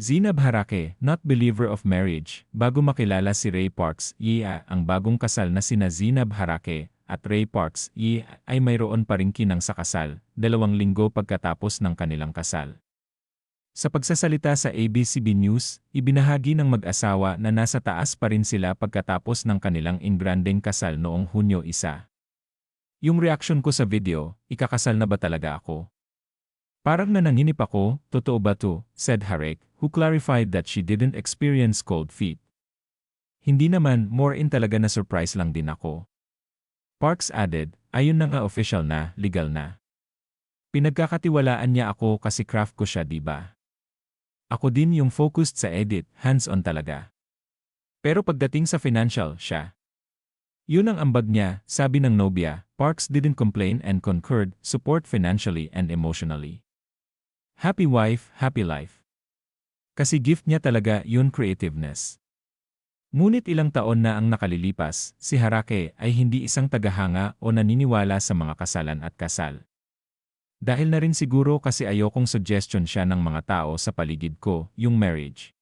Zinab Harake, not believer of marriage, bago makilala si Ray Parks, iya, ang bagong kasal na sina Zinab Harake at Ray Parks, iya, ay mayroon pa rin kinang sa kasal, dalawang linggo pagkatapos ng kanilang kasal. Sa pagsasalita sa ABCB News, ibinahagi ng mag-asawa na nasa taas pa rin sila pagkatapos ng kanilang ingranding kasal noong Hunyo 1. Yung reaction ko sa video, ikakasal na ba talaga ako? Parang nananginip ako, totoo ba to, said Harek, who clarified that she didn't experience cold feet. Hindi naman, more in talaga na surprise lang din ako. Parks added, ayun na nga official na, legal na. Pinagkakatiwalaan niya ako kasi craft ko siya diba? Ako din yung focused sa edit, hands-on talaga. Pero pagdating sa financial, siya. Yun ang ambag niya, sabi ng Nobia, Parks didn't complain and concurred, support financially and emotionally. Happy wife, happy life. Kasi gift niya talaga yun creativeness. Ngunit ilang taon na ang nakalilipas, si Harake ay hindi isang tagahanga o naniniwala sa mga kasalan at kasal. Dahil na rin siguro kasi ayokong suggestion siya ng mga tao sa paligid ko, yung marriage.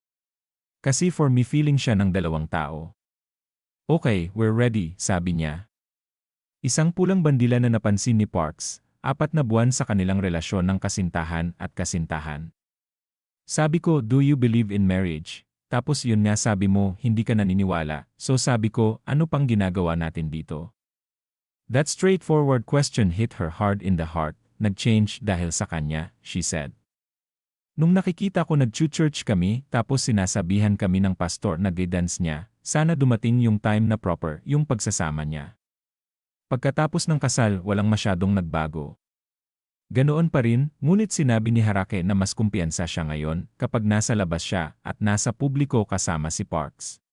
Kasi for me feeling siya ng dalawang tao. Okay, we're ready, sabi niya. Isang pulang bandila na napansin ni Parks, apat na buwan sa kanilang relasyon ng kasintahan at kasintahan. Sabi ko, do you believe in marriage? Tapos yun nga sabi mo, hindi ka naniniwala. So sabi ko, ano pang ginagawa natin dito? That straightforward question hit her hard in the heart. Nag-change dahil sa kanya, she said. Nung nakikita ko nag-church kami, tapos sinasabihan kami ng pastor na guidance niya, sana dumating yung time na proper, yung pagsasama niya. Pagkatapos ng kasal, walang masyadong nagbago. Ganoon pa rin, ngunit sinabi ni Harake na mas kumpiyansa siya ngayon kapag nasa labas siya at nasa publiko kasama si Parks.